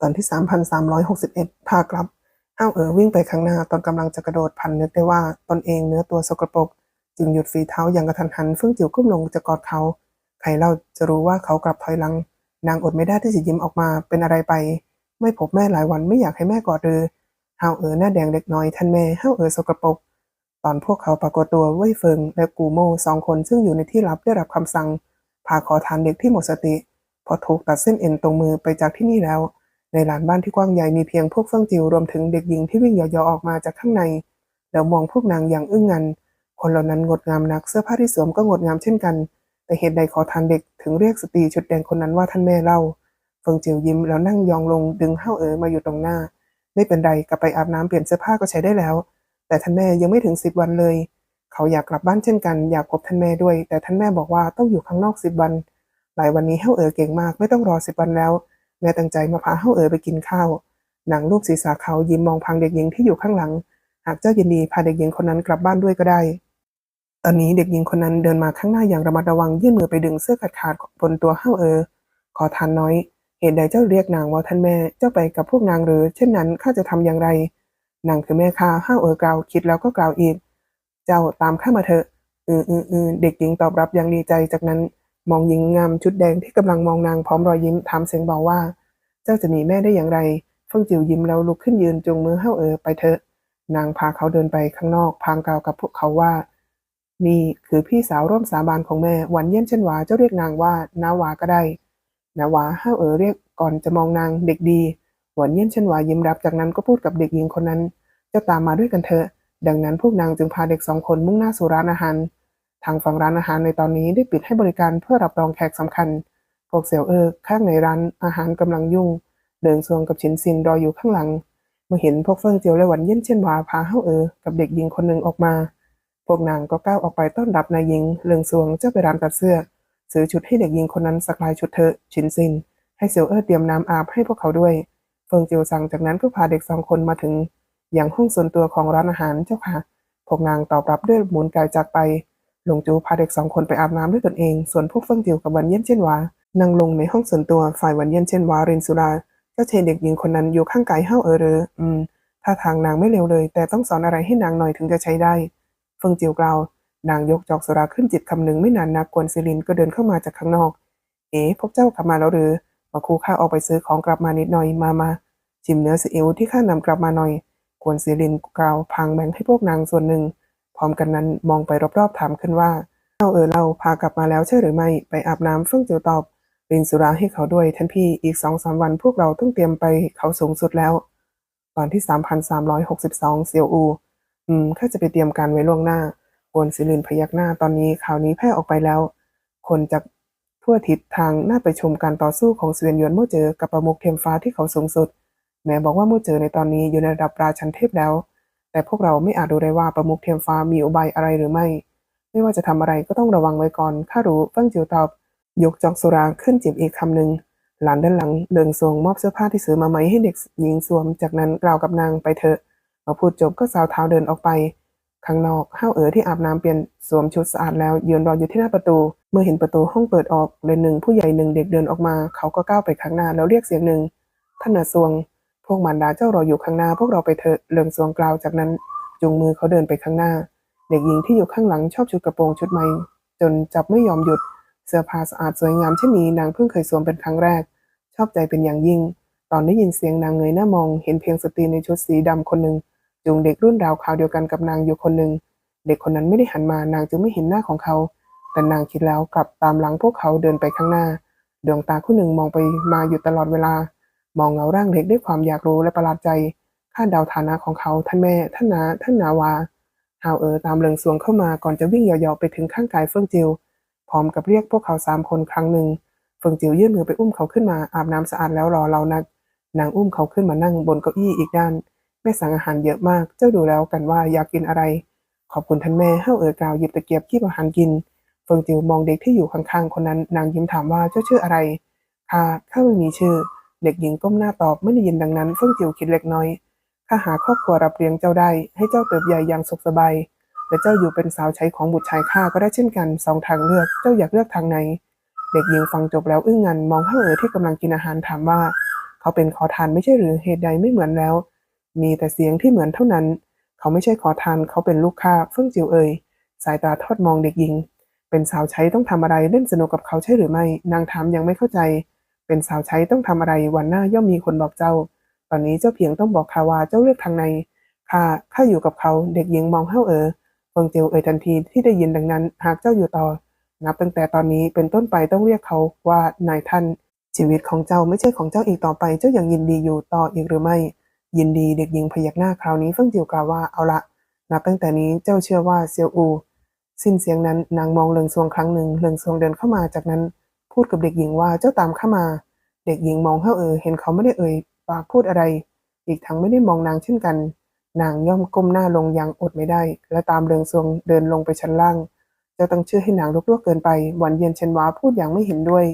ตอนที่ 3,361 พากลับห้าวเอ๋อวิ่งไปข้างหน้าตอนกำลังจะกระโดดพันนึกได้ว่าตนเองเนื้อตัวสกปรก จึงหยุดฝีเท้าอย่างกระทันหันเฟื่องจิ๋วก้มลงจะกอดเขา ใครเล่าจะรู้ว่าเขากลับถอยหลัง นางอดไม่ได้ที่จะยิ้มออกมาเป็นอะไรไป ไม่พบแม่หลายวันไม่อยากให้แม่กอดเลยห้าวเอ๋อหน้าแดงเล็กน้อยท่านแม่ห้าวเอ๋อสกปรกตอนพวกเขาปรากฏตัวเว่ยเฟิงและกูโม่สองคนซึ่งอยู่ในที่ลับได้รับคำสั่งพาขอทานเด็กที่หมดสติ พอถูกตัดเส้นเอ็นตรงมือไปจากที่นี่แล้ว ในลานบ้านที่กว้างใหญ่มีเพียงพวกเฟื่องจิวรวมถึงเด็กหญิงที่วิ่งเหยาะๆออกมาจากข้างใน แล้วมองพวกนางอย่างอึ้งงัน คนเหล่านั้นงดงามนักเสื้อผ้าที่สวมก็งดงามเช่นกัน แต่เหตุใดขอทานเด็กถึงเรียกสตรีชุดแดงคนนั้นว่าท่านแม่เล่า เฟิงจิวยิ้มแล้วนั่งยองลงดึงเห้าเอ๋อมาอยู่ตรงหน้า ไม่เป็นไรกลับไปอาบน้ำเปลี่ยนเสื้อผ้าก็ใช้ได้แล้ว แต่ท่านแม่ยังไม่ถึงสิบวันเลย เขาอยากกลับบ้านเช่นกัน อยากพบท่านแม่ด้วย แต่ท่านแม่บอกว่าต้องอยู่ข้างนอกสิบวัน หลายวันนี้เฮาเอ๋อเก่งมากไม่ต้องรอสิบวันแล้ว แม่ตั้งใจมาพาเฮาเอ๋อไปกินข้าว หนังรูปศีรษะเขายิ้มมองพังเด็กหญิงที่อยู่ข้างหลัง หากเจ้ายินดีพาเด็กหญิงคนนั้นกลับบ้านด้วยก็ได้ ตอนนี้เด็กหญิงคนนั้นเดินมาข้างหน้าอย่างระมัดระวังยื่นมือไปดึงเสื้อขาดขาดบนตัวเฮาเอ๋อขอทานน้อย เหตุใดเจ้าเรียกนางว่าท่านแม่ เจ้าไปกับพวกนางหรือ เช่นนั้นข้าจะทำอย่างไร นางคือแม่ข้าห้าเอ๋อกล่าวคิดแล้วก็กล่าวอีก เจ้าตามข้ามาเถอะ อืออืออือเด็กหญิงตอบรับอย่างดีใจจากนั้น มองหญิงงามชุดแดงที่กำลังมองนางพร้อมรอยยิ้มถามเสียงเบาว่า เจ้าจะมีแม่ได้อย่างไรเฟิงจิ๋วยิ้มแล้วลุกขึ้นยืนจูงมือห้าเอ๋อไปเถอะ นางพาเขาเดินไปข้างนอกพางกล่าวกับพวกเขาว่า นี่คือพี่สาวร่วมสาบานของแม่หวันเยี่ยมเช่นวาเจ้าเรียกนางว่านาวาก็ได้นาวาห้าเอ๋อเรียกก่อนจะมองนางเด็กดีหวนเยี่ยนเช่นวายิ้มรับจากนั้นก็พูดกับเด็กหญิงคนนั้น เจ้าตามมาด้วยกันเถอะ ดังนั้นพวกนางจึงพาเด็กสองคนมุ่งหน้าสู่ร้านอาหาร ทางฝั่งร้านอาหารในตอนนี้ได้ปิดให้บริการเพื่อรับรองแขกสำคัญ พวกเสี่ยวเอิกข้างในร้านอาหารกำลังยุ่ง เดินซวงกับฉินซินรออยู่ข้างหลัง เมื่อเห็นพวกเฟิงเจียวและหวันเยี่ยนเช่นวาพาเฮาเอ๋อกับเด็กหญิงคนหนึ่งออกมา พวกนางก็ก้าวออกไปต้อนรับนายหญิงเลิงซวงเจ้าไปร้านตัดเสื้อ ซื้อชุดให้เด็กหญิงคนนั้นสักลายชุดเถอะฉินซิน ให้เซียวเออเตรียมน้ำอาบให้พวกเขาด้วย เฟิงเจียวสั่งจากนั้นก็พาเด็กสองคนมาถึง อย่างห้องส่วนตัวของร้านอาหารเจ้าค่ะพวกนางตอบรับด้วยหมุนกายจากไป หลงจูพาเด็กสองคนไปอาบน้ำด้วยตนเอง ส่วนพวกเฟิงจียวกับวันเยี่ยนเช่นวานั่งลงในห้องส่วนตัวฝ่ายวันเยี่ยนเช่นวารินสุราเจ้าเชนเด็กหญิงคนนั้นอยู่ข้างกายเฮ้าเออเรออืมท่าทางนางไม่เลวเลย แต่ต้องสอนอะไรให้นางหน่อยถึงจะใช้ได้ เฟิงจียวกล่าวนางยกจอกสุราขึ้นจิบคำหนึ่งไม่นานนักกวนซิลินก็เดินเข้ามาจากข้างนอก เอ๋พวกเจ้ากลับมาแล้วหรือมาคูข้าออกไปซื้อของกลับมานิดหน่อยมามาชิมเนื้อซีอิ๊วที่ข้านำกลับมาหน่อย กวนซีลินกล่าวพางแบ่งให้พวกนางส่วนหนึ่ง พร้อมกันนั้นมองไปรอบๆถามขึ้นว่าเราเออเราพากลับมาแล้วใช่หรือไม่ไปอาบน้ำเฟื่องเจียวตอบรินสุราให้เขาด้วยท่านพี่อีกสองสามวันพวกเราต้องเตรียมไปเขาสูงสุดแล้ว ตอนที่สามพันสามร้อยหกสิบสองเซียวอู อืมข้าจะไปเตรียมการไว้ล่วงหน้ากวนซิลินพยักหน้าตอนนี้ข่าวนี้แพร่ออกไปแล้ว คนจากทั่วทิศทางน่าไปชมการต่อสู้ของเสวียนหยวนมู่เจอกับประมุขเทียมฟ้าที่เขาสูงสุด แม้บอกว่ามู่เจอในตอนนี้อยู่ในระดับราชันเทพแล้ว แต่พวกเราไม่อาจรู้ได้ว่าประมุขเทียมฟ้ามีอุบายอะไรหรือไม่ ไม่ว่าจะทำอะไรก็ต้องระวังไว้ก่อนข้ารู้เฟั่งจิวตอบ ยกจอกสุราขึ้นจิบอีกคำหนึ่งหลานด้านหลังเดินทรงมอบเสื้อผ้าที่ซื้อมาใหม่ให้เด็กหญิงสวม จากนั้นกล่าวกับนางไปเถอะพอพูดจบก็สาวเท้าเดินออกไป ข้างนอกห้าวเอ๋อที่อาบน้ำเปลี่ยนสวมชุดสะอาดแล้วยืนรออยู่ที่หน้าประตู เมื่อเห็นประตูห้องเปิดออกเลยหนึ่งผู้ใหญ่หนึ่งเด็กเดินออกมา เขาก็ก้าวไปข้างหน้าแล้วเรียกเสียงหนึ่งท่านเหนือซวง วกมารดาเจ้ารออยู่ข้างหน้าพวกเราไปเถอะเลิงซวงกล่าวจากนั้นจูงมือเขาเดินไปข้างหน้า เด็กหญิงที่อยู่ข้างหลังชอบชุดกระโปรงชุดใหม่ จนจับไม่ยอมหยุด เสื้อผ้าสะอาดสวยงามเช่นนี้นางเพิ่งเคยสวมเป็นครั้งแรก ชอบใจเป็นอย่างยิ่ง ตอนได้ยินเสียงนางเงยหน้ามอง เห็นเพียงสตรีในชุดสีดำคนหนึ่งจูงเด็กรุ่นราวคราวเดียวกันกับนางอยู่คนหนึ่งเด็กคนนั้นไม่ได้หันมานางจึงไม่เห็นหน้าของเขา แต่นางคิดแล้วกลับตามหลังพวกเขาเดินไปข้างหน้า ดวงตาคู่หนึ่งมองไปมาอยู่ตลอดเวลา มองเงาร่างเด็กด้วยความอยากรู้และประหลาดใจคาดเดาฐานะของเขาท่านแม่ ท่านนา ท่านนาวาฮาวเออตามเลิงสวงเข้ามาก่อนจะวิ่งเหยาะๆไปถึงข้างกายเฟิงจิว พร้อมกับเรียกพวกเขาสามคนครั้งหนึ่ง เฟิงจิวยื่นมือไปอุ้มเขาขึ้นมาอาบน้ำสะอาดแล้วรอเรานัก นางอุ้มเขาขึ้นมานั่งบนเก้าอี้อีกด้าน แม่สั่งอาหารเยอะมาก เจ้าดูแล้วกันว่าอยากกินอะไร ขอบคุณท่านแม่เฮ้าเอ๋อกล่าวหยิบตะเกียบคีบอาหารกิน เฟิงจิวมองเด็กที่อยู่ข้างๆคนนั้น นางยิ้มถามว่าเจ้าชื่ออะไรข้าข้าไม่มีชื่อ เด็กหญิงก้มหน้าตอบไม่ได้ยินดังนั้นเฟิงจิวคิดเล็กน้อยข้าหาครอบครัวรับเลี้ยงเจ้าได้ ให้เจ้าเติบใหญ่อย่างสุขสบายและเจ้าอยู่เป็นสาวใช้ของบุตรชายข้าก็ได้เช่นกันสองทางเลือกเจ้าอยากเลือกทางไหนเด็กหญิงฟังจบแล้วอึ้งงันมองเฮ้าเอ๋อที่กำลังกินอาหารถามว่า เขาเป็นขอทานไม่ใช่หรือเหตุใดไม่เหมือนแล้ว มีแต่เสียงที่เหมือนเท่านั้น เขาไม่ใช่ขอทานเขาเป็นลูกค้าเฟื่องจิวเอ่ยสายตาทอดมองเด็กหญิง เป็นสาวใช้ต้องทำอะไรเล่นสนุกกับเขาใช่หรือไม่ นางถามยังไม่เข้าใจ เป็นสาวใช้ต้องทำอะไรวันหน้าย่อมมีคนบอกเจ้า ตอนนี้เจ้าเพียงต้องบอกข้าว่าเจ้าเลือกทางในข้าข้าอยู่กับเขาเด็กหญิงมองเฮ้าเอ๋อฟงเจียวเอ่ยทันทีที่ได้ยินดังนั้น หากเจ้าอยู่ต่อ นับตั้งแต่ตอนนี้เป็นต้นไปต้องเรียกเขาว่านายท่าน ชีวิตของเจ้าไม่ใช่ของเจ้าอีกต่อไป เจ้ายังยินดีอยู่ต่ออีกหรือไม่ ยินดีเด็กหญิงพยักหน้าคราวนี้เฟิงจิวกล่าวว่าเอาละนับตั้งแต่นี้เจ้าเชื่อว่าเซียวอู สิ้นเสียงนั้นนางมองเลิงซวงครั้งหนึ่งเลิงซวงเดินเข้ามาจากนั้น ดกับเด็กหญิงว่าเจ้าตามเข้ามา เด็กหญิงมองเข้าเออ เห็นเขาไม่ได้เอ่ยปากพูดอะไร อีกทั้งไม่ได้มองนางเช่นกัน นางย่อมก้มหน้าลงอยังอดไม่ได้ และตามเลิงซวงเดินลงไปชั้นล่าง เจ้าต้องเชื่อให้นางลุกลวกเกินไป หวันเย็นเชนวาพูดอย่างไม่เห็นด้วย